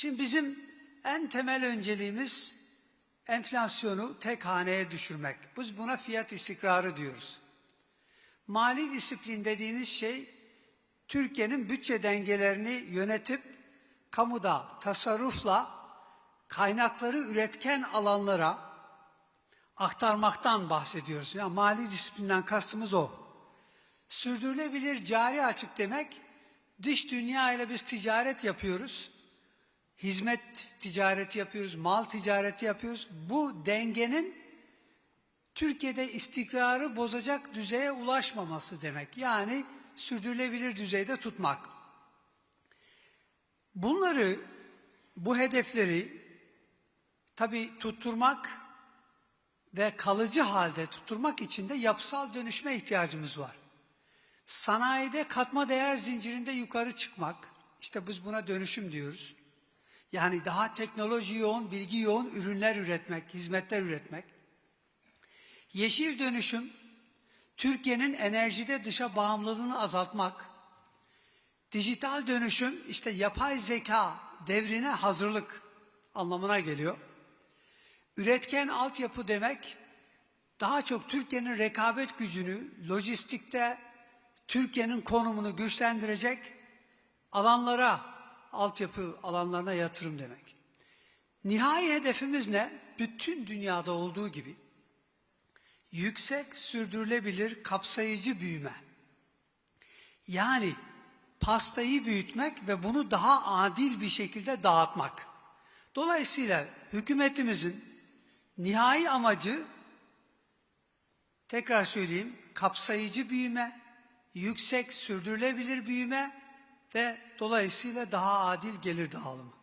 Şimdi bizim en temel önceliğimiz enflasyonu tek haneye düşürmek. Biz buna fiyat istikrarı diyoruz. Mali disiplin dediğiniz şey Türkiye'nin bütçe dengelerini yönetip kamuda tasarrufla kaynakları üretken alanlara aktarmaktan bahsediyoruz. Yani mali disiplinden kastımız o. Sürdürülebilir cari açık demek dış dünya ile biz ticaret yapıyoruz. Hizmet ticareti yapıyoruz, mal ticareti yapıyoruz. Bu dengenin Türkiye'de istikrarı bozacak düzeye ulaşmaması demek. Yani sürdürülebilir düzeyde tutmak. Bunları, bu hedefleri tabii tutturmak ve kalıcı halde tutturmak için de yapısal dönüşme ihtiyacımız var. Sanayide katma değer zincirinde yukarı çıkmak, işte biz buna dönüşüm diyoruz. Yani daha teknoloji yoğun, bilgi yoğun ürünler üretmek, hizmetler üretmek. Yeşil dönüşüm, Türkiye'nin enerjide dışa bağımlılığını azaltmak. Dijital dönüşüm, işte yapay zeka devrine hazırlık anlamına geliyor. Üretken altyapı demek, daha çok Türkiye'nin rekabet gücünü, lojistikte Türkiye'nin konumunu güçlendirecek alanlara, altyapı alanlarına yatırım demek. Nihai hedefimiz ne? Bütün dünyada olduğu gibi yüksek sürdürülebilir kapsayıcı büyüme. Yani pastayı büyütmek ve bunu daha adil bir şekilde dağıtmak. Dolayısıyla hükümetimizin nihai amacı tekrar söyleyeyim kapsayıcı büyüme, yüksek sürdürülebilir büyüme ve dolayısıyla daha adil gelir dağılımı.